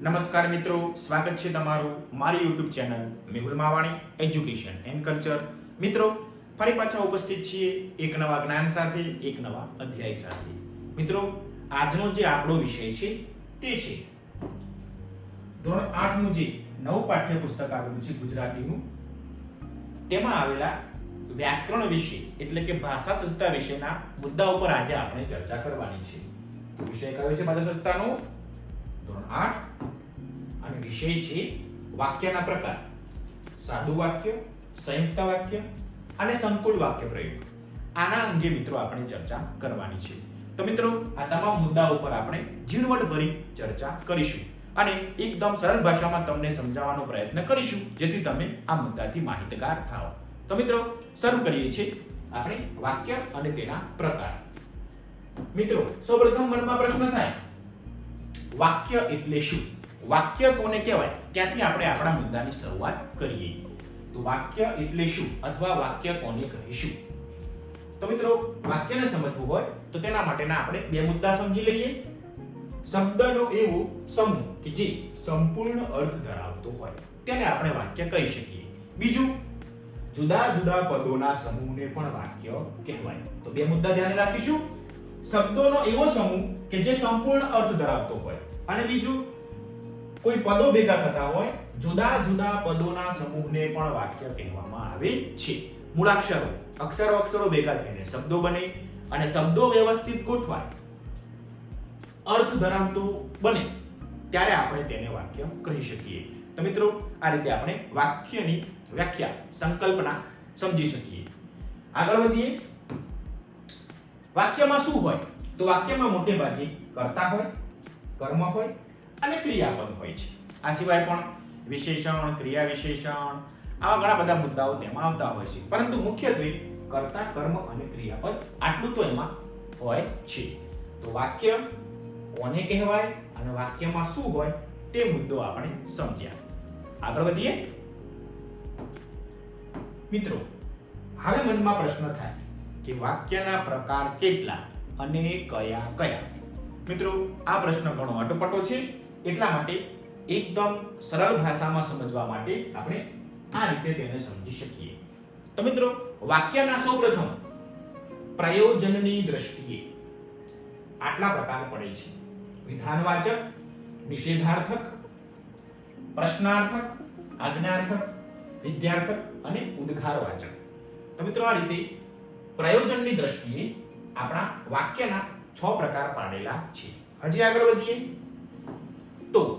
નમસ્કાર મિત્રો, સ્વાગત છે તમારું મારી YouTube channel Mehul Mavani education and culture મિત્રો, ફરી પાછા ઉપસ્થિત છીએ એક નવા જ્ઞાન સાથે, એક નવા અધ્યાય સાથે. મિત્રો, આજનો જે આપણો વિષય છે તે છે ધોરણ 8 નું જે નવું પાઠ્યપુસ્તક આવેલું છે ગુજરાતીનું, તેમાં આવેલા વ્યાકરણ વિશે, એટલે કે ભાષા સંસ્થા વિશેના મુદ્દા ઉપર આજે આપણે ચર્ચા કરવાની છે. વિષય કયો છે? ભાષા સંસ્થાનો? ધોરણ 8 અને વિષય છે વાક્યના પ્રકાર. સાદું વાક્ય, સંયુક્ત વાક્ય અને સંકુલ વાક્ય પ્રયોગ. આના અંગે મિત્રો આપણે ચર્ચા કરવાની છે. તો મિત્રો, આ તમામ મુદ્દા ઉપર આપણે ઝીણવટભરી ચર્ચા કરીશું અને એકદમ સરળ ભાષામાં તમને સમજાવવાનો પ્રયત્ન કરીશું, જેથી તમે આ મુદ્દાથી માહિતગાર થાઓ. તો મિત્રો, શરૂ કરીએ છીએ આપણે વાક્ય અને તેના પ્રકાર. મિત્રો, સૌપ્રથમ મનમાં પ્રશ્ન થાય, વાક્ય એટલે શું? વાક્ય કોને કહેવાય? ત્યાંથી આપણે આપણા મુદ્દાની શરૂઆત કરીએ. તો વાક્ય એટલે શું? અથવા વાક્ય કોને કહીશું? તો મિત્રો, વાક્યને સમજવું હોય, તો તેના માટેના આપણે બે મુદ્દા સમજી લઈએ. શબ્દનો એવો સમૂહ કે જે સંપૂર્ણ અર્થ ધરાવતો હોય, તેને આપણે વાક્ય કહી શકીએ. બીજું, જુદા જુદા પદોના સમૂહને પણ વાક્ય કહેવાય. તો બે મુદ્દા ધ્યાને રાખીશું. શબ્દોનો એવો સમૂહ કે જે સંપૂર્ણ અર્થ ધરાવતો હોય. અને બીજું કોઈ પદો ભેગા થતા હોય, જુદા જુદા પદોના સમૂહને પણ વાક્ય કહેવામાં આવે છે. મૂળાક્ષરો, અક્ષરો અક્ષરો ભેગા થઈને શબ્દો બને અને શબ્દો વ્યવસ્થિત ગોઠવાય. અર્થ ધરાવતો બને, ત્યારે આપણે તેને વાક્ય કહી શકીએ. તો મિત્રો, આ રીતે આપણે વાક્યની વ્યાખ્યા, સંકલ્પના સમજી શકીએ. આગળ વધીએ. વાક્યમાં શું હોય? તો વાક્યમાં મોટે ભાગે કર્તા હોય, કર્મ હોય અને ક્રિયાપદ હોય છે. આ સિવાય પણ વિશેષણ ક્રિયા વિશેષણ આવા ઘણા બધા મુદ્દાઓ તેમાં આવતા હોય છે. પરંતુ મુખ્યત્વે કર્તા, કર્મ અને ક્રિયાપદ આટલું તો એમાં હોય છે. તો વાક્ય કોને કહેવાય અને વાક્યમાં શું હોય તે મુદ્દો આપણે સમજ્યા. આગળ વધીએ. મિત્રો હવે મનમાં પ્રશ્ન થાય કે વાક્યના પ્રકાર કેટલા અને કયા કયા? મિત્રો, આ પ્રશ્ન ઘણો અટપટો છે. એટલા માટે એકદમ સરળ ભાષામાં સમજવા માટે આપણે આ રીતે તેને સમજી શકીએ. તો મિત્રો, વાક્યના સૌપ્રથમ પ્રયોજનની દ્રષ્ટિએ આટલા પ્રકાર પડે છે. વિધાનવાચક, નિષેધાર્થક, પ્રશ્નાર્થક, આજ્ઞાર્થક, વિદ્યાર્થક અને ઉદ્ઘારવાચક તો મિત્રો, આ રીતે પ્રયોજનની દ્રષ્ટિએ આપણા વાક્યના છ પ્રકાર પાડેલા છે. હજી આગળ વધીએ. તો